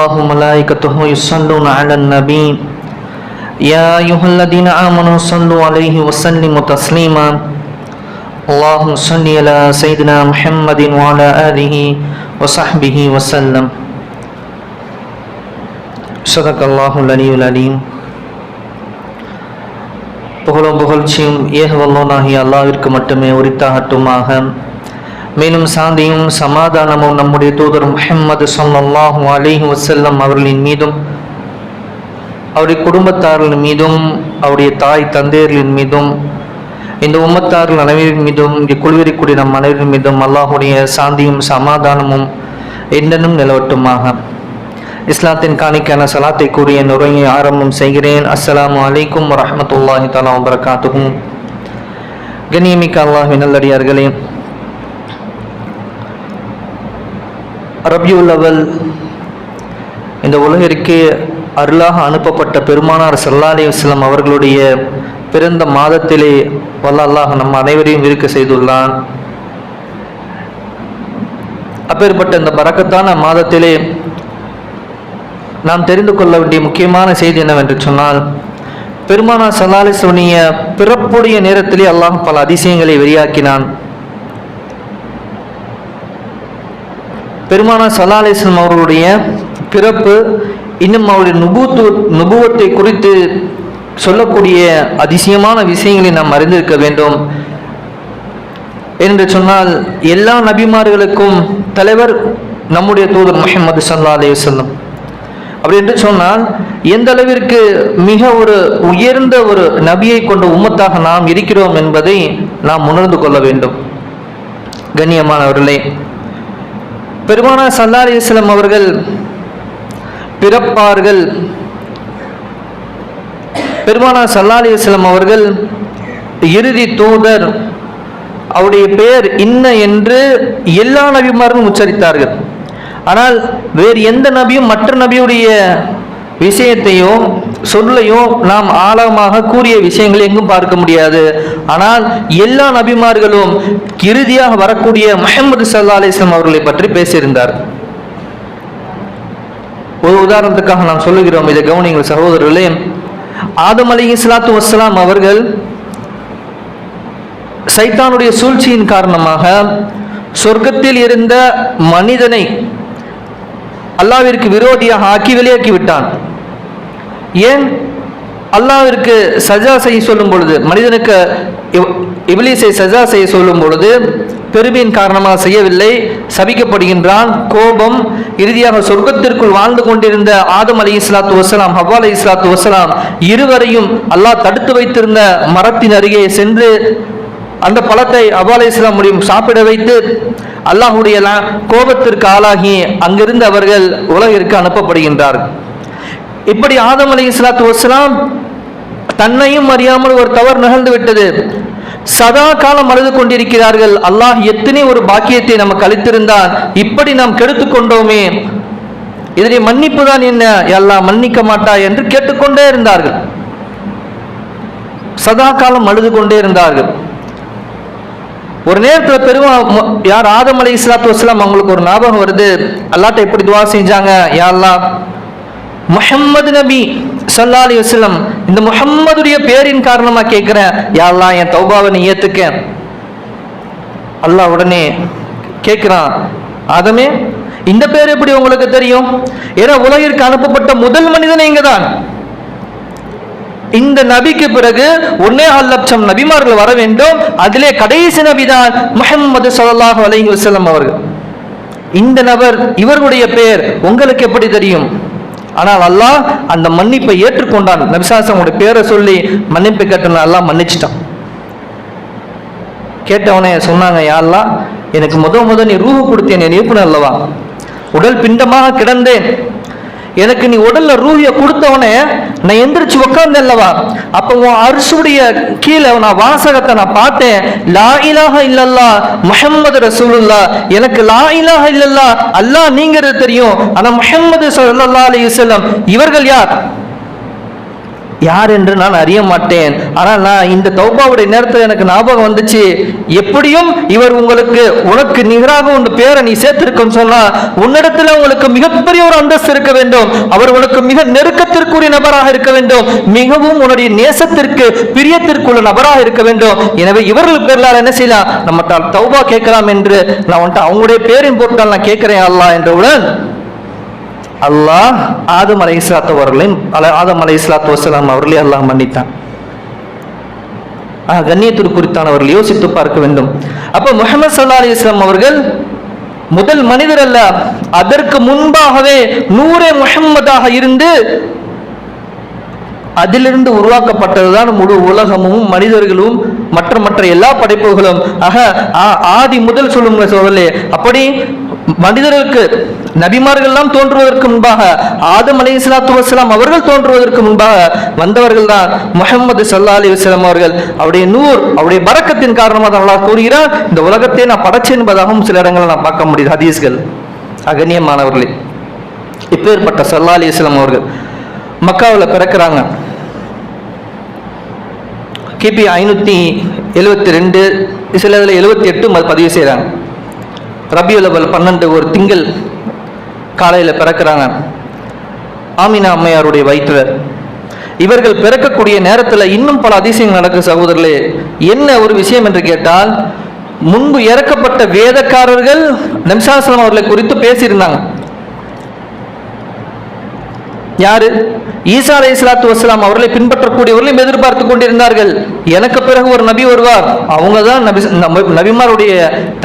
الله وملائكته يصلون على النبي يا أيها الذين آمنوا صلوا عليه وسلموا تسليما اللهم صل على سيدنا محمد وعلى آله وصحبه وسلم صدق الله العلي العليم புகழும் புகழ்ச்சியும் ஏகவல்லோனாகிய அல்லாவிற்கு மட்டுமே உரித்தாகட்டுமாக மேலும் சாந்தியும் சமாதானமும் நம்முடைய தூதர் முஹம்மது சொல்லாஹும் அலிஹி வசல்லம் அவர்களின் மீதும் அவருடைய குடும்பத்தார்களின் மீதும் அவருடைய தாய் தந்தையர்களின் மீதும் இந்த உம்மத்தார்கள் அனைவரின் மீதும் இங்கே குழுவிருக்கூடிய நம் அனைவரின் மீதும் அல்லாஹுடைய சாந்தியும் சமாதானமும் என்னென்னும் நிலவட்டுமாக. இஸ்லாத்தின் காணிக்கான சலாத்தை கூறிய நுரையை ஆரம்பம் செய்கிறேன். அஸ்லாம் அலைக்கும் வரமத்துல்லாஹி தலா வபரகாத்துஹு. கண்ணியமிக்க அல்லாஹ் நல்லடியார்களே ரபியுல் அவல் இந்த உலகிற்கு அருளாக அனுப்பப்பட்ட பெருமானார் சல்லாலி வஸ்லம் அவர்களுடைய பிறந்த மாதத்திலே வல்ல அல்லாஹ் நம் அனைவரையும் இருக்க செய்துள்ளான். அப்பேற்பட்ட இந்த பறக்கத்தான மாதத்திலே நாம் தெரிந்து கொள்ள வேண்டிய முக்கியமான செய்தி என்னவென்று சொன்னால் பெருமானார் சல்லாலிசோனிய பிறப்புடைய நேரத்திலே அல்லாஹ் பல அதிசயங்களை வெளியாக்கினான். பெருமானார் சல்லாலிஸ்லம் அவர்களுடைய பிறப்பு இன்னும் அவருடைய நுபுத்து நுபுவத்தை குறித்து சொல்லக்கூடிய அதிசயமான விஷயங்களை நாம் அறிந்திருக்க வேண்டும். என்று சொன்னால் எல்லா நபிமார்களுக்கும் தலைவர் நம்முடைய தூதர் முஹம்மது சல்லா அலைஹி வல்லம் அப்படி என்று சொன்னால் எந்த அளவிற்கு மிக ஒரு உயர்ந்த ஒரு நபியை கொண்ட உம்மத்தாக நாம் இருக்கிறோம் என்பதை நாம் உணர்ந்து கொள்ள வேண்டும். கண்ணியமானவர்களே பெருமானா சல்லா அலிஸ்லம் அவர்கள் பிறப்பார்கள். பெருமானா சல்லா அலிஸ்லம் அவர்கள் இறுதி தூதர். அவருடைய பெயர் இன்ன என்று எல்லா நபிமாரும் உச்சரித்தார்கள். ஆனால் வேறு எந்த நபியும் மற்ற நபியுடைய விஷயத்தையோ சொல்லையோ நாம் ஆழமாக கூறிய விஷயங்களை எங்கும் பார்க்க முடியாது. ஆனால் எல்லா நபிமார்களும் இறுதியாக வரக்கூடிய மஹமது சல்லா அலிஸ்லாம் அவர்களை பற்றி பேசியிருந்தார். ஒரு உதாரணத்துக்காக நாம் சொல்லுகிறோம் இதை கவனிங்கள் சகோதரர்களே. ஆதம் அலி இஸ்லாத்து வஸ்லாம் அவர்கள் சைத்தானுடைய சூழ்ச்சியின் காரணமாக சொர்க்கத்தில் இருந்த மனிதனை அல்லாவிற்கு விரோதியாக ஆக்கி வெளியாக்கி விட்டான். ஏன் அல்லாவிற்கு சஜா செய்ய சொல்லும் பொழுது மனிதனுக்கு இபிலிசை சஜா செய்ய சொல்லும் பொழுது பெருமையின் காரணமாக செய்யவில்லை சபிக்கப்படுகின்றான் கோபம் இறுதியாக சொர்க்கத்திற்குள் வாழ்ந்து கொண்டிருந்த ஆதம் அலி இஸ்லாத்து வசலாம் ஹவா அலி இஸ்லாத்து வசலாம் இருவரையும் அல்லாஹ் தடுத்து வைத்திருந்த மரத்தின் அருகே சென்று அந்த பழத்தை அபா அலி இஸ்லாம் முடியும் சாப்பிட வைத்து அல்லாஹுடைய கோபத்திற்கு ஆளாகி அங்கிருந்து அவர்கள் உலகிற்கு அனுப்பப்படுகின்றார்கள். இப்படி ஆதம் அலி இஸ்லாத்து வஸ்லாம் தன்னையும் அறியாமல் ஒரு தவறு நிகழ்ந்து விட்டது. சதா காலம் அழுது கொண்டிருக்கிறார்கள். அல்லாஹ் எத்தனை ஒரு பாக்கியத்தை நமக்கு அளித்திருந்தான். இப்படி நாம் கெடுத்து கொண்டோமே. இதனை மன்னிப்பு தான் என்ன? எல்லாம் மன்னிக்க மாட்டா என்று கேட்டுக்கொண்டே இருந்தார்கள். சதா காலம் அழுது கொண்டே இருந்தார்கள். ஒரு நேரத்தில் பெருமா யார் ஆதம் அலி இஸ்லாத்து வஸ்லாம் அவங்களுக்கு ஒரு ஞாபகம் வருது. அல்லாட்ட எப்படி துவா செஞ்சாங்க? யாரெல்லாம் முஹம்மது நபி சல்லா அலி வஸ்லம் இந்த முஹம்மதுடைய பேரின் காரணமா கேட்கிறேன் யாரெல்லாம் என் தௌபாவை நீ ஏத்துக்க. அல்லாஹ் உடனே கேட்கிறான் ஆதமே இந்த பேர் எப்படி உங்களுக்கு தெரியும்? ஏன்னா உலகிற்கு அனுப்பப்பட்ட முதல் மனிதன் இங்க தான். இந்த நபிக்கு பிறகு ஒன்னே ஆறு லட்சம் நபிமார்கள் வர வேண்டும். அதிலே கடைசி நபிதான் முஹம்மது ஸல்லல்லாஹு அலைஹி வசலம் அவர்கள். இந்த நபர் இவருடைய பெயர் உங்களுக்கு எப்படி தெரியும்? ஆனால் அல்லாஹ் அந்த மன்னிப்பை ஏற்றுக்கொண்டான். நபிசாசனுடைய பேரை சொல்லி மன்னிப்பு கேட்டான் எல்லாம் மன்னிச்சிட்டான். கேட்டவனே சொன்னாங்க யாரெல்லாம் எனக்கு முத முத நீ ரூஹு கொடுத்தேன் என் நீப்புன அல்லவா? உடல் பிண்டமாக கிடந்தேன். எனக்கு நீ உடல்ல ரூஹிய கொடுத்தவனே நான் எந்திரிச்சு உட்கார்ந்தேன் அல்லவா? அப்ப உன் அரிசுடைய கீழே நான் வாசகத்தை நான் பார்த்தேன். லா இலாக இல்லல்லா முஹம்மது ரசூலுல்லா எனக்கு லா இலாக இல்லல்லா அல்லாஹ் நீங்கிறது தெரியும். ஆனா முஹம்மது சல்லா அலி இவர்கள் யார்? யார் என்று நான் அறிய மாட்டேன். ஆனால் நான் இந்த தௌபாவுடைய நேரத்தில் எனக்கு ஞாபகம் வந்துச்சு. எப்படியும் இவர் உங்களுக்கு உனக்கு நிகராக உன் பேரை நீ சேர்த்திருக்கும் சொன்னா உன்னிடத்தில் உங்களுக்கு மிகப்பெரிய ஒரு அந்தஸ்து இருக்க வேண்டும். அவர் உனக்கு மிக நெருக்கத்திற்குரிய நபராக இருக்க வேண்டும். மிகவும் உன்னுடைய நேசத்திற்கு பிரியத்திற்குள்ள நபராக இருக்க வேண்டும். எனவே இவர்கள் பேர்களால் என்ன செய்யலாம் நம்ம தௌபா கேட்கலாம் என்று நான் வந்துட்டு அவங்களுடைய பேரின் பொருட்கள் நான் கேட்கிறேன் அல்லா என்றவுடன் அல்லாஹ் ஆதம் அலை இஸ்லாத்து அவர்களையும் அல- ஆதம் அலை இஸ்லாத்து வசலாம் அவர்களையும் அல்லாஹ் மன்னித்தான். ஆஹ், கண்ணியத்திற்கு குறித்தானவர்கள் யோசித்து பார்க்க வேண்டும். அப்ப முகமது சல்லா அலி இஸ்லாம் அவர்கள் முதல் மனிதர் அல்ல. அதற்கு முன்பாகவே நூறே முகம்மதாக இருந்து அதிலிருந்து உருவாக்கப்பட்டதுதான் முழு உலகமும் மனிதர்களும் மற்ற மற்ற எல்லா படைப்புகளும். ஆக ஆ- ஆதி முதல் சொல்லும் சோதரே அப்படி மனிதர்களுக்கு நபிமார்கள்லாம் தோன்றுவதற்கு முன்பாக ஆதம் அலி இஸ்லாத்து வசலாம் அவர்கள் தோன்றுவதற்கு முன்பாக வந்தவர்கள் தான் முகமது சல்லா அலி வஸ்லாம் அவர்கள். அவருடைய நூர் அவருடைய பறக்கத்தின் காரணமாக தான் அல்லாஹ் கூறுகிறார் இந்த உலகத்தை நான் படைச்சேன் என்பதாகவும் சில இடங்களில் நான் பார்க்க முடியுது ஹதீஸ்கள். அகண்ணியமானவர்களே இப்பேற்பட்ட சல்லா அலி இஸ்லாம் அவர்கள் மக்காவில் பிறக்கிறாங்க. கிபி ஐநூற்றி எழுபத்தி ரெண்டு சில இதில் எழுபத்தி எட்டு பதிவு செய்கிறாங்க ரபியுல் பன்னெண்டு ஒரு திங்கள் காலையில் பிறக்கிறாங்க. ஆமினா அம்மையாருடைய வயிற்றில். இவர்கள் பிறக்கக்கூடிய நேரத்தில் இன்னும் பல அதிசயங்கள் நடக்கும் சகோதரர்களே. என்ன ஒரு விஷயம் என்று கேட்டால் முன்பு இறக்கப்பட்ட வேதக்காரர்கள் நம்சாசலம் அவர்களை குறித்து பேசியிருந்தாங்க. யாரு? ஈசா அலை இஸ்லாத்து வஸ்லாம் அவர்களை பின்பற்றக்கூடியவர்களையும் எதிர்பார்த்து கொண்டிருந்தார்கள். எனக்கு பிறகு ஒரு நபி வருவார். அவங்க தான் நபி நபிமாருடைய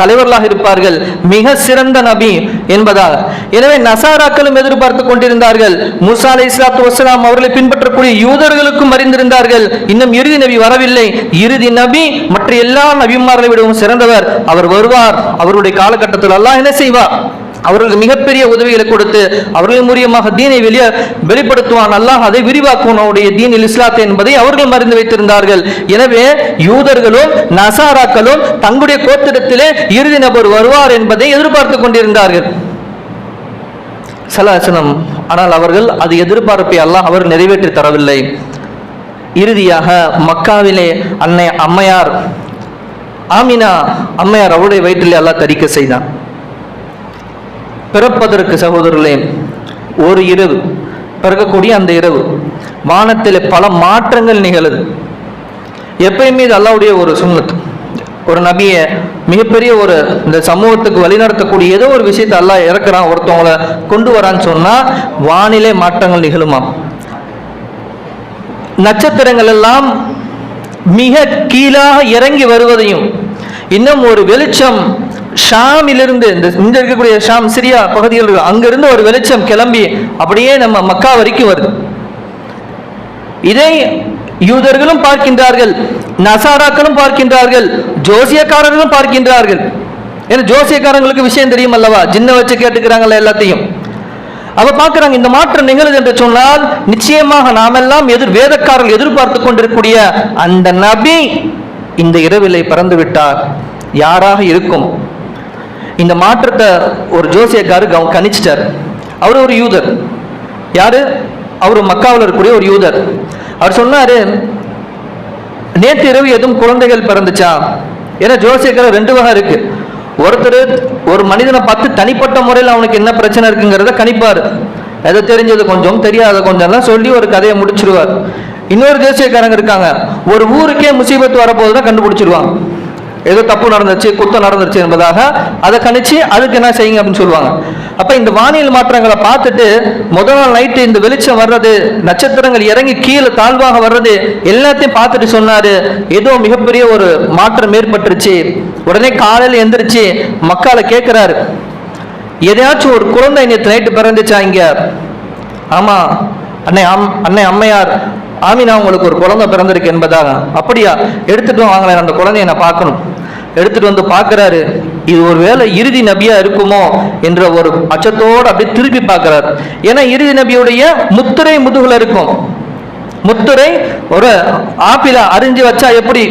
தலைவர்களாக இருப்பார்கள். மிக சிறந்த நபி என்பதால். எனவே நசாராக்களும் எதிர்பார்த்து கொண்டிருந்தார்கள். முசா அலை இஸ்லாத்து வஸ்லாம் அவர்களை பின்பற்றக்கூடிய யூதர்களுக்கும் அறிந்திருந்தார்கள். இன்னும் இறுதி நபி வரவில்லை. இறுதி நபி மற்ற எல்லா நபிமார்களை விடவும் சிறந்தவர். அவர் வருவார். அவருடைய காலகட்டத்தில் அல்லாஹ் என்ன செய்வார்? அவர்களுக்கு மிகப்பெரிய உதவிகளை கொடுத்து அவர்கள் மூலியமாக தீனை வெளியே வெளிப்படுத்துவான். அல்லாஹ் அதை விரிவாக்குவனுடைய அவருடைய தீனில் இஸ்லாத்தை என்பதை அவர்கள் மறந்து வைத்திருந்தார்கள். எனவே யூதர்களும் நசாராக்களும் தங்களுடைய கோத்திரத்திலே இறுதி நபர் வருவார் என்பதை எதிர்பார்த்து கொண்டிருந்தார்கள். சலாசனம் ஆனால் அவர்கள் அது எதிர்பார்ப்பை அல்லாஹ் அவர் நிறைவேற்றி தரவில்லை. இறுதியாக மக்காவிலே அன்னை அம்மையார் ஆமினா அம்மையார் அவருடைய வயிற்றிலே அல்லாஹ் தரிக்க செய்தான். பிறப்பதற்கு சகோதரர்களே ஒரு இரவு பிறக்கக்கூடிய அந்த இரவு வானத்தில் பல மாற்றங்கள் நிகழுது. எப்பயுமே இது அல்லாவுடைய ஒரு சுண்ணத் ஒரு நபியை மிகப்பெரிய ஒரு இந்த சமூகத்துக்கு வழிநடத்தக்கூடிய ஏதோ ஒரு விஷயத்தை அல்லா இறக்குறான் ஒருத்தவங்கள கொண்டு வரான்னு சொன்னா வானிலை மாற்றங்கள் நிகழுமாம். நட்சத்திரங்கள் எல்லாம் மிக கீழாக இறங்கி வருவதையும் இன்னும் ஒரு வெளிச்சம் ஷாமிலிருந்து இந்த இங்க இருக்கக்கூடிய ஷாம் சிரியா பகுதிகள் இருக்கு. அங்கிருந்து ஒரு வெளிச்சம் கிளம்பி அப்படியே நம்ம மக்கா வரைக்கும் வருது. இதை யூதர்களும் பார்க்கின்றார்கள் நசாராக்களும் பார்க்கின்றார்கள் ஜோசியக்காரர்களும் பார்க்கின்றார்கள். ஏன்னா ஜோசியக்காரங்களுக்கு விஷயம் தெரியும் அல்லவா ஜின்ன வச்சு கேட்டுக்கிறாங்களா எல்லாத்தையும். அவ பார்க்குறாங்க இந்த மாற்றம் நிகழுது என்று சொன்னால் நிச்சயமாக நாமெல்லாம் எதிர் வேதக்காரர்கள் எதிர்பார்த்து கொண்டிருக்கக்கூடிய அந்த நபி இந்த இரவிலை பறந்து விட்டார் யாராக இருக்கும்? இந்த மாற்றத்தை ஒரு ஜோசியக்காரு கவ- கணிச்சிட்டார். அவர் ஒரு யூதர். யாரு? அவர் மக்காவில் இருக்கக்கூடிய ஒரு யூதர். அவர் சொன்னாரு நேற்று இரவு எதுவும் குழந்தைகள் பிறந்துச்சா? ஏன்னா ஜோசியக்காரர் ரெண்டு வகை இருக்கு. ஒருத்தர் ஒரு மனிதனை பார்த்து தனிப்பட்ட முறையில் அவனுக்கு என்ன பிரச்சனை இருக்குங்கிறத கணிப்பார். எதை தெரிஞ்சது கொஞ்சம் தெரியாத கொஞ்சம் சொல்லி ஒரு கதையை முடிச்சிருவார். இன்னொரு ஜோசியக்காரங்க இருக்காங்க. ஒரு ஊருக்கே முசீபத்து வரப்போது தான் கண்டுபிடிச்சிருவாங்க. ஏதோ தப்பு நடந்துச்சு குத்தம் நடந்துருச்சு என்பதாக அதை கணிச்சு அதுக்கு என்ன செய்யுங்க அப்படின்னு சொல்லுவாங்க. அப்ப இந்த வானியல் மாற்றங்களை பார்த்துட்டு முதல் நாள் நைட்டு இந்த வெளிச்சம் வர்றது நட்சத்திரங்கள் இறங்கி கீழே தாழ்வாக வர்றது எல்லாத்தையும் பார்த்துட்டு சொன்னாரு. ஏதோ மிகப்பெரிய ஒரு மாற்றம் ஏற்பட்டுருச்சு. உடனே காலையில் எந்திரிச்சு மக்களை கேட்கிறாரு எதையாச்சும் ஒரு குழந்தை நேற்று நைட்டு பிறந்துச்சா இங்க? ஆமா அன்னை அம் அன்னை அம்மையார் ஆமினா உங்களுக்கு ஒரு குழந்தை பிறந்திருக்கு என்பதாக. அப்படியா எடுத்துட்டு வாங்களேன் அந்த குழந்தைய நான் பார்க்கணும். எடுத்துட்டு வந்து பார்க்குறாரு. இது ஒரு வேளை இறுதி நபியா இருக்குமோ என்ற ஒரு அச்சத்தோடு அப்படியே திருப்பி பார்க்கிறார். ஏன்னா இறுதி நபியுடைய முத்துரை முதுகுல இருக்கும். முத்துரை ஒரு ஆப்பிள அரிஞ்சு வச்சா எப்படி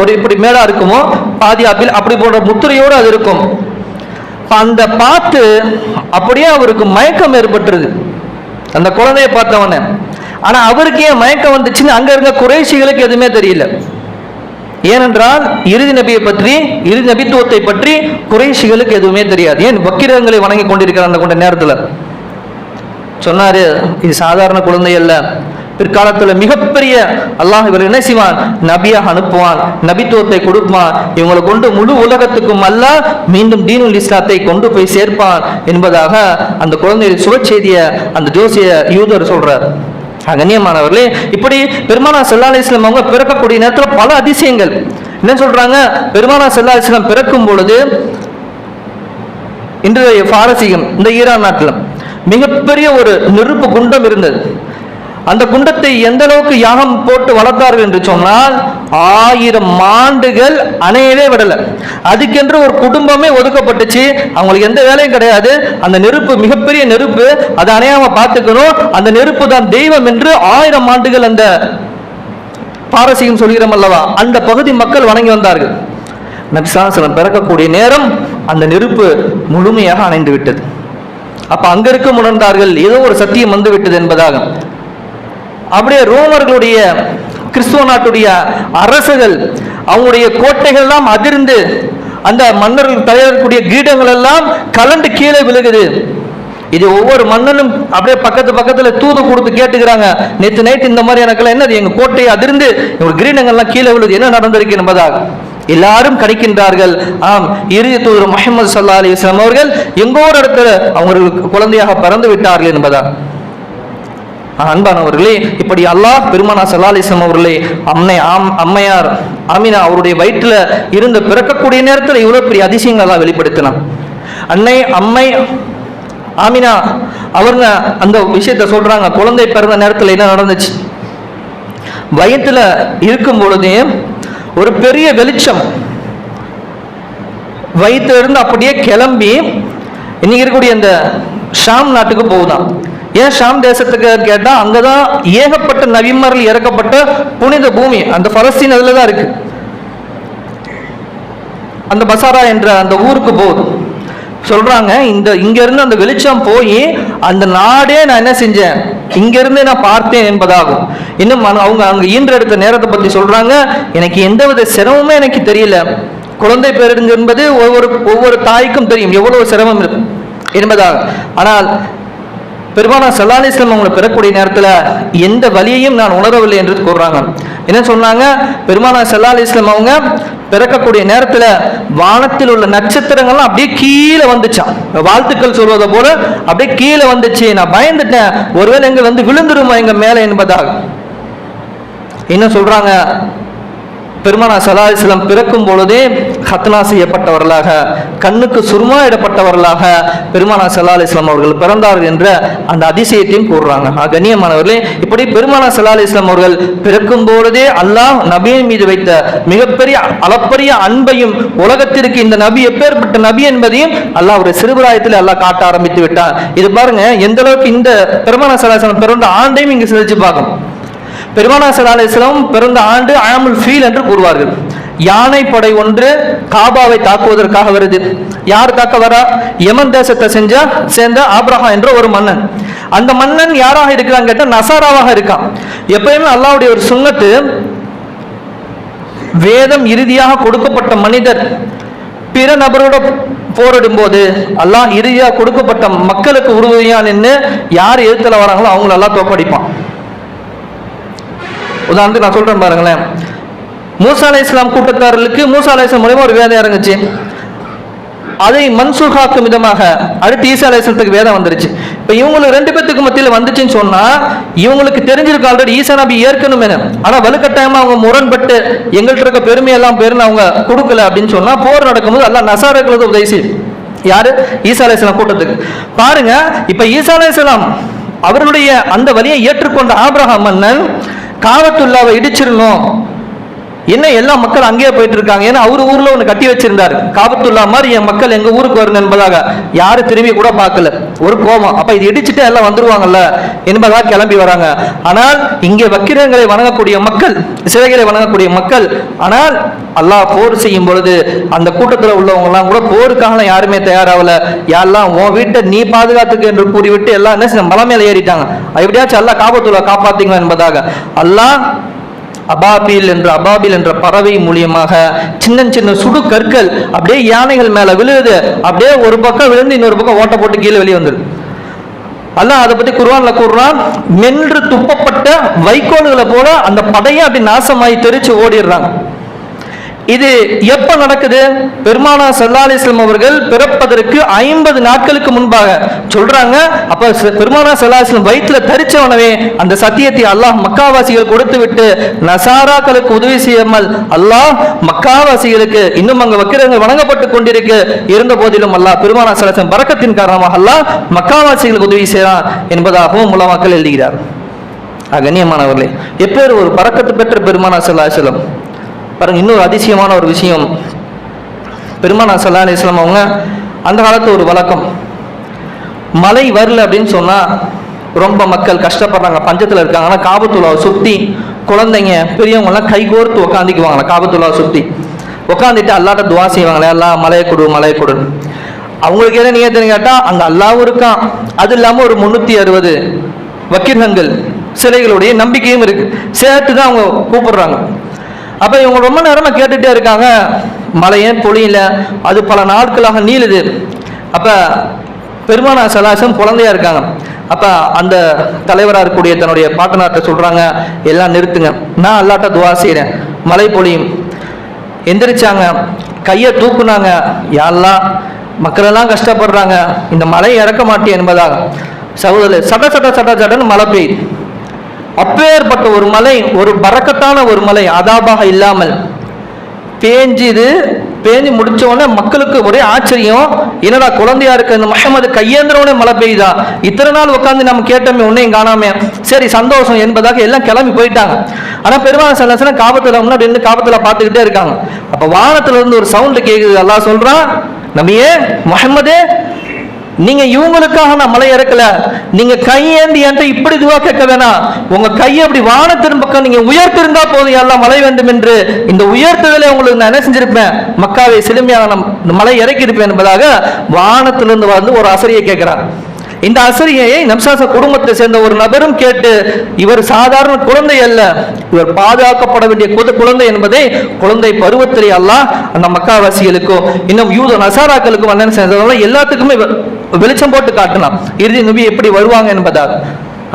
ஒரு இப்படி மேலா இருக்குமோ பாதி ஆப்பிள் அப்படி போன்ற முத்துரையோடு அது இருக்கும். அந்த பார்த்து அப்படியே அவருக்கு மயக்கம் ஏற்பட்டுருது. அந்த குழந்தைய பார்த்தவன ஆனா அவருக்கு ஏன் மயக்கம் வந்துச்சுன்னு அங்க இருக்க குறைசிகளுக்கு எதுவுமே தெரியல. ஏனென்றால் இறுதி நபியை பற்றி இறுதி நபித்துவத்தை பற்றி குறைசிகளுக்கு எதுவுமே தெரியாது. ஏன்? வக்கிரங்களை வணங்கி கொண்டிருக்கிற அந்த கொண்ட நேரத்துல. சொன்னாரு இது சாதாரண குழந்தை அல்ல. பிற்காலத்துல மிகப்பெரிய அல்லாஹ் இவர் என்ன செய்வான்? நபியாக அனுப்புவான் நபித்துவத்தை கொடுப்பான் இவங்களை கொண்டு முழு உலகத்துக்கும் அல்ல மீண்டும் தீனுல் இஸ்லாத்தை கொண்டு போய் சேர்ப்பான் என்பதாக அந்த குழந்தையின் சுபச்செய்திய அந்த ஜோசிய யூதர் சொல்றார். கண்ணியமானவர்களே இப்படி பெருமானா செல்லா அலிஸ்லாம் அவங்க பிறக்கக்கூடிய நேரத்தில் பல அதிசயங்கள். என்ன சொல்றாங்க? பெருமானா செல்லா அலிஸ்லாம் பிறக்கும் பொழுது இன்றைய பாரசீகம் இந்த ஈரான் நாட்டில் மிகப்பெரிய ஒரு நெருப்பு குண்டம் இருந்தது. அந்த குண்டத்தை எந்த அளவுக்கு யாகம் போட்டு வளர்த்தார்கள் என்று சொன்னால் ஆயிரம் ஆண்டுகள் அணையவே விடல. அதுக்கென்று ஒரு குடும்பமே ஒதுக்கப்பட்டுச்சு. அவங்களுக்கு எந்த வேலையும் கிடையாது. அந்த நெருப்பு மிகப்பெரிய நெருப்பு அதை அணையாம பார்த்துக்கணும். அந்த நெருப்பு தான் தெய்வம் என்று ஆயிரம் ஆண்டுகள் அந்த பாரசீகம் சொல்கிறோம் அல்லவா? அந்த பகுதி மக்கள் வணங்கி வந்தார்கள். நபிசாசனம் பிறக்கக்கூடிய நேரம் அந்த நெருப்பு முழுமையாக அணைந்து விட்டது. அப்ப அங்க இருக்கும் உணர்ந்தார்கள் ஏதோ ஒரு சத்தியம் வந்து விட்டது என்பதாக. அப்படியே ரோமர்களுடைய கிறிஸ்துவ நாட்டுடைய அரசுகள் அவங்களுடைய கோட்டைகள் எல்லாம் அதிர்ந்து அந்த மன்னர்கள் தலைவர்களுடைய கீடங்கள் எல்லாம் கலண்டு கீழே விழுகுது. இது ஒவ்வொரு மன்னனும் அப்படியே பக்கத்து பக்கத்துல தூது கொடுத்து கேட்டுக்கிறாங்க. நேற்று நைட் இந்த மாதிரி எனக்கெல்லாம் என்னது? எங்க கோட்டையை அதிர்ந்து எங்க கிரீடங்கள்லாம் கீழே விழுது என்ன நடந்திருக்கு என்பதாக எல்லாரும் கணிக்கின்றார்கள். ஆம் இறுதி தூதர் முகமது சல்லா அலி இஸ்லாம் அவர்கள் எங்கோ ஒரு இடத்துல அவங்களுக்கு குழந்தையாக பிறந்து விட்டார்கள் என்பதா அன்பானவர்களே இப்படி அல்லாஹ் பெருமானா சல்லாலிசம் அவர்களே அம்மை ஆம் அம்மையார் அமினா அவருடைய வயிற்றுல இருந்து பிறக்கக்கூடிய நேரத்தில் இவ்வளவு பெரிய அதிசயங்கள் எல்லாம் வெளிப்படுத்தினான். அன்னை அம்மை ஆமினா அவங்க அந்த விஷயத்த சொல்றாங்க. குழந்தை பிறந்த நேரத்தில் என்ன நடந்துச்சு? வயிற்றுல இருக்கும் பொழுதே ஒரு பெரிய வெளிச்சம். வயிற்றுல இருந்து அப்படியே கிளம்பி இன்னைக்கு இருக்கக்கூடிய அந்த ஷாம் நாட்டுக்கு போகுதாம் ஏன் ஷாம் தேசத்துக்கு கேட்டா அங்கதான் ஏகப்பட்ட நவிமரில் இறக்கப்பட்ட புனித பூமி. அந்த பலஸ்தீன் அதுல தான் இருக்கு. அந்த பசாரா என்ற அந்த ஊருக்கு போகுது. சொல்றாங்க இந்த இங்க இருந்து அந்த வெளிச்சம் போய் அந்த நாடே நான் என்ன செஞ்சேன்? இங்க இருந்து நான் பார்த்தேன் என்பதாகும் இன்னும் அவங்க அங்க ஈன்றெடுத்த நேரத்தை பத்தி சொல்றாங்க. எனக்கு எந்தவித சிரமமே எனக்கு தெரியல. குழந்தை பேரிடுங்க என்பது ஒவ்வொரு ஒவ்வொரு தாய்க்கும் தெரியும். எவ்வளவு சிரமம் இருக்கு என்பதாக. ஆனால் பெருமானா சல்லா அலிஸ்லாம் அவங்களை பெறக்கூடிய நேரத்தில் எந்த வலியையும் நான் உணரவில்லை என்று கூறுறாங்க. என்ன சொன்னாங்க? பெருமானா சல்லா அலிஸ்லாம் அவங்க பிறக்கக்கூடிய நேரத்தில் வானத்தில் உள்ள நட்சத்திரங்கள்லாம் அப்படியே கீழே வந்துச்சான் வாழ்த்துக்கள் சொல்வதை போல அப்படியே கீழே வந்துச்சு. நான் பயந்துட்டேன். ஒருவேளை எங்க வந்து விழுந்துருமா எங்க மேலே என்பதாக. என்ன சொல்றாங்க? பெருமானா சலாஹிஸ்லாம் பிறக்கும் பொழுதே ஹத்னா செய்யப்பட்டவர்களாக கண்ணுக்கு சுருமா இடப்பட்டவர்களாக பெருமானா சல்லா இஸ்லாம் அவர்கள் பிறந்தார்கள் என்ற அந்த அதிசயத்தையும் கூறுறாங்க. கண்ணியமானவர்களே இப்படி பெருமானா சல்லா இஸ்லாம் அவர்கள் பிறக்கும் பொழுதே அல்லாஹ் நபியின் மீது வைத்த மிகப்பெரிய அளப்பரிய அன்பையும் உலகத்திற்கு இந்த நபி எப்பேற்பட்ட நபி என்பதையும் அல்லாஹ் ஒரு சிறுபிராயத்தில் அல்லாஹ் காட்ட ஆரம்பித்து விட்டார் இது பாருங்க எந்த அளவுக்கு இந்த பெருமானா சல்லா இஸ்லாம் பிறந்த ஆண்டையும் இங்கு சிந்திச்சு பார்க்கணும். பெருமானா சல்லா பிறந்த ஆண்டு ஆமுல் ஃபீல் என்று கூறுவார்கள். யானை படை ஒன்று காபாவை தாக்குவதற்காக வருது. யார் தாக்க வரா? யமன் தேசத்தை செஞ்ச சேர்ந்த ஆப்ரஹா என்ற ஒரு மன்னன். அந்த மன்னன் யாராக இருக்கிறான் கேட்டால் நசாராவாக இருக்கான். எப்பயுமே அல்லாவுடைய ஒரு சுங்கத்து வேதம் இறுதியாக கொடுக்கப்பட்ட மனிதர். பிற நபரோட போரிடும் போது அல்லாஹ் இறுதியாக கொடுக்கப்பட்ட மக்களுக்கு உறுதியா நின்று யார் எழுத்துல வராங்களோ அவங்கள எல்லாம் தோக்கடிப்பான் உதாரணத்துக்கு நான் சொல்றேன் பாருங்களேன். மூசா அலை இஸ்லாம் கூட்டத்தாரர்களுக்கு மூசா அலை இஸ்லாம் மூலமா ஒரு வேதம் இறங்குச்சு. அதை மன்சூகாக்கும் விதமாக அடுத்து ஈசா அலை இஸ்லாத்துக்கு வேதம் வந்துருச்சு. இப்போ இவங்களுக்கு ரெண்டு பேத்துக்கு மத்தியில் வந்துச்சுன்னு சொன்னா இவங்களுக்கு தெரிஞ்சிருக்கு ஆல்ரெடி ஈசா நபி ஏற்கனவே ஆனா வலுக்கட்டாயமா அவங்க முரண்பட்டு எங்கள்கிட்ட இருக்க பெருமையெல்லாம் பேருன்னு அவங்க கொடுக்கல அப்படின்னு சொன்னா போர் நடக்கும்போது எல்லாம் நசாரர்களுக்கு உதவி செய்யும் யாரு? ஈசா அலை இஸ்லாம் கூட்டத்துக்கு. பாருங்க இப்ப ஈசா அலை இஸ்லாம் அவர்களுடைய அந்த வழியை ஏற்றுக்கொண்ட ஆபிரகாம் மன்னன் காவத்துள்ளாவை இடிச்சிடணும். என்ன எல்லா மக்கள் அங்கேயே போயிட்டு இருக்காங்க ஏன்னா அவர் ஊர்ல ஒன்று கட்டி வச்சிருந்தாரு. காபத்துல்லா மாதிரி என் மக்கள் எங்க ஊருக்கு வரணும் என்பதாக யாரும் திரும்பி கூட பார்க்கல. ஒரு கோபம். அப்ப இது இடிச்சுட்டு எல்லாம் வந்துருவாங்கல்ல? என்பதாக கிளம்பி வராங்க. ஆனால் இங்கே வக்கிரங்களை வணங்கக்கூடிய மக்கள் சிலைகளை வணங்கக்கூடிய மக்கள் ஆனால் அல்லாஹ் போர் செய்யும் பொழுது அந்த கூட்டத்தில் உள்ளவங்க எல்லாம் கூட போருக்காக யாருமே தயாராகல. யாரெல்லாம் உன் வீட்டை நீ பாதுகாத்துக்கு என்று கூறிவிட்டு எல்லாம் என்ன மலை மேலே ஏறிட்டாங்க. எப்படியாச்சும் எல்லாம் காபத்துல்லா காப்பாத்தீங்களா என்பதாக. அல்லாஹ் அபாபில் என்ற அபாபில் என்ற பறவை மூலியமாக சின்ன சின்ன சுடு கற்கள் அப்படியே யானைகள் மேல விழுகுது. அப்படியே ஒரு பக்கம் விழுந்து இன்னொரு பக்கம் ஓட்ட போட்டு கீழே வெளியே வந்துடுது அல்லாஹ் அதை பத்தி குர்வான்ல கூறுறான் மென்று துப்பப்பட்ட வைக்கோல்களை போல அந்த படையை அப்படி நாசமாயி தெரிச்சு ஓடிடுறாங்க. இது எப்ப நடக்குது? பெருமானா சல்லா அலிஸ்லாம் அவர்கள் பிறப்பதற்கு ஐம்பது நாட்களுக்கு முன்பாக சொல்றாங்க. அப்ப பெருமானா சல்லா அலிஸ்லாம் வயிற்றுல தரிச்சவனவே அந்த சத்தியத்தை அல்லாஹ் மக்காவாசிகள் கொடுத்து விட்டு நசாராக்களுக்கு உதவி செய்யாமல் அல்லாஹ் மக்காவாசிகளுக்கு இன்னும் அங்க வக்கிரங்கள் வணங்கப்பட்டு கொண்டிருக்கு. இருந்த போதிலும் அல்லாஹ் பெருமானா சலாசம் பறக்கத்தின் காரணமாக அல்லாஹ் மக்காவாசிகளுக்கு உதவி செய்கிறான் என்பதாகவும் உலமாக்கள் எழுதுகிறார். அகணியமானவர்களே எப்பேர் ஒரு பறக்கத்து பெற்ற பெருமானா சல்லா பாருங்க இன்னொரு அதிசயமான ஒரு விஷயம். பெருமானா சல்லா அலிஸ்லாம் அவங்க அந்த காலத்து ஒரு வழக்கம். மழை வரல அப்படின்னு சொன்னால் ரொம்ப மக்கள் கஷ்டப்படுறாங்க பஞ்சத்துல இருக்காங்கன்னா காபத்துலாவை சுற்றி குழந்தைங்க பெரியவங்கெல்லாம் கை கோர்த்து உக்காந்துக்குவாங்களா காபத்துலாவை சுற்றி உட்காந்துட்டு அல்லாட்ட துவா செய்வாங்களே எல்லாம் மலையை கொடு மலையை கொடு அவங்களுக்கு என்ன நியத்துன்னு கேட்டால் அங்கே அல்லாவும் இருக்கான். அது இல்லாமல் ஒரு முந்நூற்றி அறுபது வக்கிரங்கள் சிலைகளுடைய நம்பிக்கையும் இருக்குது சேர்த்து தான் அவங்க கூப்பிடுறாங்க. அப்போ இவங்க ரொம்ப நேரமாக கேட்டுகிட்டே இருக்காங்க. மழையே பொழியில அது பல நாட்களாக நீளுது. அப்போ பெருமானா சலாசம் குழந்தையா இருக்காங்க. அப்போ அந்த தலைவராக இருக்கக்கூடிய தன்னுடைய பாட்டனார்ட்ட சொல்கிறாங்க எல்லாம் நிறுத்துங்க. நான் அல்லாட்ட துவா செய்கிறேன் மழை பொழியும் எந்திரிச்சாங்க. கையை தூக்குனாங்க. யாரெல்லாம்? மக்களெல்லாம் கஷ்டப்படுறாங்க. இந்த மழை இறக்க மாட்டேன் என்பதாக. சகோதரர் சட்ட சட்ட சட்ட சட்டன்னு மழை பெய்யுது. அப்பேற்பட்ட ஒரு மலை ஒரு பறக்கத்தான ஒரு மலை அதாபாக இல்லாமல். பேஞ்சுது பேஞ்சு முடிச்ச உடனே மக்களுக்கு ஒரே ஆச்சரியம் என்னடா குழந்தையா இருக்க இந்த முகமது கையேந்திரவனே மழை பெய்யுதா? இத்தனை நாள் உட்காந்து நம்ம கேட்டோமே உன்னையும் காணாமே. சரி சந்தோஷம் என்பதாக எல்லாம் கிளம்பி போயிட்டாங்க. ஆனா பெருமான சலசன காபத்துல முன்னாடி இருந்து காபத்துல பார்த்துக்கிட்டே இருக்காங்க. அப்ப வானத்துல இருந்து ஒரு சவுண்ட் கேக்குது. எல்லாம் சொல்றான் நபியே முகமதே நீங்க இவங்களுக்காக நான் மலை இறக்கல. நீங்க கையேந்தி என்கிட்ட இப்படி இதுவா கேட்க வேணாம். உங்க கையை அப்படி வானத்தின் பக்கம் நீங்க உயர்த்திருந்தா போதும் எல்லாம் மழை வேண்டும் என்று. இந்த உயர்த்துதலை உங்களுக்கு நான் என்ன செஞ்சிருப்பேன்? மக்காவை சிலுமையாக நான் இந்த மலை இறக்கியிருப்பேன் என்பதாக வானத்திலிருந்து வந்து ஒரு அசரியை கேட்கிறான் இந்த அசரியை நம்சாச குடும்பத்தை சேர்ந்த ஒரு நபரும் கேட்டு இவர் சாதாரண குழந்தை அல்ல. இவர் பாதுகாக்கப்பட வேண்டிய குழந்தை என்பதை குழந்தை பருவத்திலே அல்லாஹ் அந்த மக்காவாசிகளுக்கும் இன்னும் யூத நசாராக்களுக்கும் என்ன செஞ்சதால எல்லாத்துக்குமே வெளிச்சம் போட்டு காட்டலாம் இறுதி நபி எப்படி வருவாங்க என்பதாக.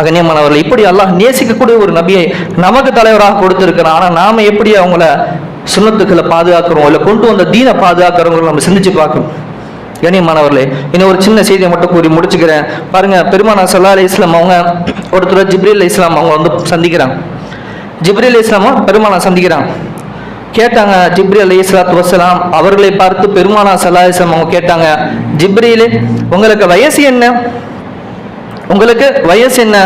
அகனியமானவர்கள் இப்படி அல்லாஹ் நேசிக்கக்கூடிய ஒரு நபியை நமக்கு தலைவராக கொடுத்துருக்கிறான். ஆனா நாம எப்படி அவங்கள சுண்ணத்துக்களை பாதுகாக்கிறோம்? இல்லை கொண்டு வந்த தீனை பாதுகாக்கிறவங்களை நம்ம சிந்திச்சு பார்க்கணும். கண்ணியமானவர்களே இன்னும் ஒரு சின்ன செய்தியை மட்டும் கூறி முடிச்சுக்கிறேன். பாருங்க பெருமானா சல்லா அலி இஸ்லாம் அவங்க ஒருத்தர் ஜிப்ரில் இஸ்லாம் அவங்க வந்து சந்திக்கிறாங்க. ஜிப்ரீல் அலி இஸ்லாமும் பெருமானா சந்திக்கிறாங்க. கேட்டாங்க ஜிப்ரி அலி இஸ்லாத்து வசலாம் அவர்களை பார்த்து பெருமானா சல்லா அலி இஸ்லாம் அவங்க கேட்டாங்க ஜிப்ரிலே உங்களுக்கு வயசு என்ன? உங்களுக்கு வயசு என்ன?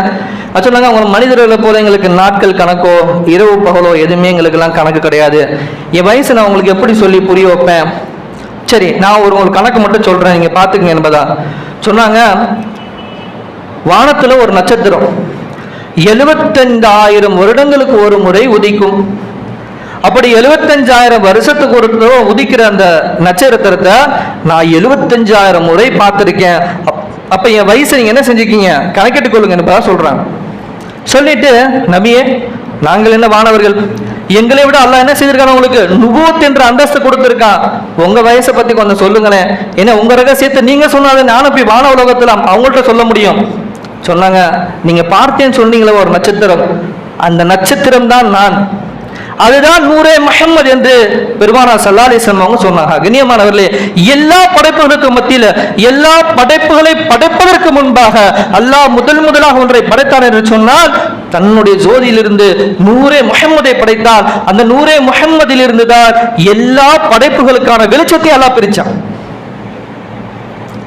அது சொன்னாங்க அவங்க மனிதர்களை போல எங்களுக்கு நாட்கள் கணக்கோ இரவு பகலோ எதுவுமே எங்களுக்கெல்லாம் கணக்கு கிடையாது. என் வயசு நான் உங்களுக்கு எப்படி சொல்லி புரிய வைப்பேன்? சரி நான் ஒரு ஒரு கணக்கு மட்டும் சொல்கிறேன் நீங்கள் பார்த்துக்குங்க என்பதா? சொன்னாங்க வானத்தில் ஒரு நட்சத்திரம். எழுபத்தஞ்சாயிரம் வருடங்களுக்கு ஒரு முறை உதிக்கும். அப்படி எழுபத்தஞ்சாயிரம் வருஷத்துக்கு ஒரு உதிக்கிற அந்த நட்சத்திரத்தை நான் எழுபத்தஞ்சாயிரம் முறை பார்த்துருக்கேன். அப்போ என் வயசை நீங்கள் என்ன செஞ்சுக்கீங்க? கணக்கெட்டு கொள்ளுங்க என்பதா சொல்கிறாங்க சொல்லிட்டு நபியே நாங்கள் என்ன வானவர்கள்? எங்களை விட அல்லாஹ் என்ன செய்திருக்கான் உங்களுக்கு? நுபுவத் என்ற அந்தஸ்து கொடுத்திருக்கான் உங்க வயசை பத்தி கொஞ்சம் சொல்லுங்களேன். ஏன்னா உங்க ரகசியத்தை நீங்க சொன்னாலும் நானும் போய் வான உலகத்தில் அவங்கள்ட்ட சொல்ல முடியும். சொன்னாங்க நீங்க பார்த்தேன்னு சொன்னீங்களே ஒரு நட்சத்திரம். அந்த நட்சத்திரம் தான் நான். அதுதான் நூரே மஹம்மது என்று பெருமானா சல்லாலிசம் அவங்க சொன்னாங்க. கண்ணியமானவர்களே எல்லா படைப்புகளுக்கு மத்தியில எல்லா படைப்புகளை படைப்பதற்கு முன்பாக அல்லாஹ் முதல் முதலாக ஒன்றை படைத்தான் என்று சொன்னால் தன்னுடைய ஜோதியிலிருந்து நூரே முகம்மதை படைத்தால் அந்த நூரே முஹம்மதிலிருந்து தான் எல்லா படைப்புகளுக்கான வெளிச்சத்தை அல்லாஹ் பிரிச்சான்.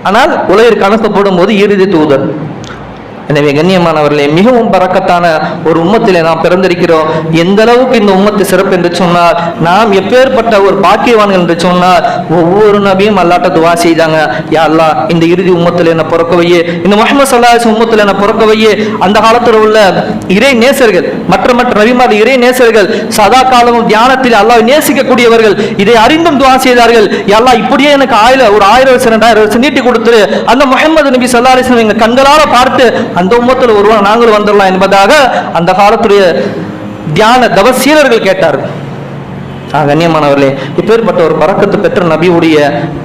ஆனால் உலகிற்கு அனுப்பப்படும் போது இறுதி தூதர் எனவே கண்ணியமானவர்களே மிகவும் பறக்கத்தான ஒரு உம்மத்திலே நாம் பிறந்திருக்கிறோம். எந்த அளவுக்கு இந்த உம்மத்து சிறப்பு என்று சொன்னால் நாம் எப்பேற்பட்ட ஒரு பாக்கியவான்கள் என்று சொன்னால் ஒவ்வொரு நபியும் அல்லாட்ட துவா செய்தாங்க. யா அல்லாஹ் இந்த இறுதி உம்மத்தில் என்ன பிறக்கவையே இந்த முகமது சல்லாஹ் உம்மத்தில் என்ன பிறக்கவையே அந்த காலத்தில் உள்ள இறை நேசர்கள் மற்ற மற்ற நபிமார் இறை நேசர்கள் சதா காலமும் தியானத்தில் அல்லாஹ் நேசிக்கக்கூடியவர்கள். இதை அறிந்தும் துவா செய்தார்கள். எல்லாம் இப்படியே எனக்கு ஆயிரம் ஒரு ஆயிரம் வருஷம் ரெண்டாயிரம் வருஷம் நீட்டி கொடுத்துரு. அந்த முகமது நபி சல்லா அலிஸ்லாம் எங்க பார்த்து அந்த உம்மத்தில் ஒருவன் நாங்களும் வந்துடலாம் என்பதாக அந்த காலத்துடைய தியான தவசீலர்கள் கேட்டார்கள். கண்ணியமானவர்களே இப்பேற்பட்ட ஒரு பறக்கத்து பெற்ற நபியுடைய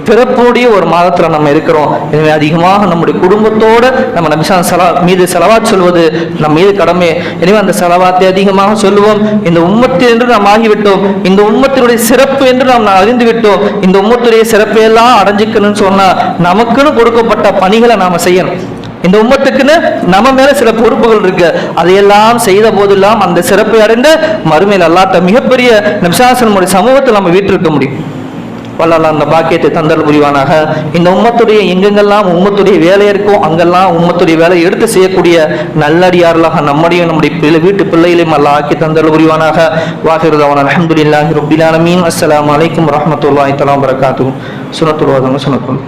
பிறப்புடைய ஒரு மாதத்துல நம்ம இருக்கிறோம். எனவே அதிகமாக நம்முடைய குடும்பத்தோட நம்ம நபிசா செலா மீது செலவாத் சொல்வது நம் மீது கடமை. எனவே அந்த செலவாத்தை அதிகமாக சொல்லுவோம். இந்த உம்மத்து என்று நாம் ஆகிவிட்டோம். இந்த உம்மத்தினுடைய சிறப்பு என்று நாம் அறிந்து விட்டோம். இந்த உம்மத்துடைய சிறப்பை எல்லாம் அடைஞ்சிக்கணும்னு சொன்னா நமக்குன்னு கொடுக்கப்பட்ட பணிகளை நாம செய்யணும். இந்த உம்மத்துக்குன்னு நம்ம மேல சில பொறுப்புகள் இருக்கு. அதையெல்லாம் செய்த போதெல்லாம் அந்த சிறப்பை அடைந்து மறுமையில் அல்லாட்ட மிகப்பெரிய நிமிஷாசனமுடைய சமூகத்தில் நம்ம வீட்டிருக்க முடியும். வல்லல்லா அந்த பாக்கியத்தை தந்தல் புரிவானாக. இந்த உம்மத்துடைய எங்கெங்கெல்லாம் உம்மத்துடைய வேலை இருக்கோ அங்கெல்லாம் உம்மத்துடைய வேலையை எடுத்து செய்யக்கூடிய நல்லடியார்களாக நம்முடைய நம்முடைய பிள்ளை வீட்டு பிள்ளைகளையும் அல்ல ஆக்கி தந்தல் புரிவானாக. வாகிருதவன் அலமதுல்லாஹி ரபில் ஆலமீன். அஸ்ஸலாமு அலைக்கும் வரஹ்மத்துல்லாஹி தஆலா வபரகாத்துஹு. சுனத்துல் வாதம் சுனத்துல்.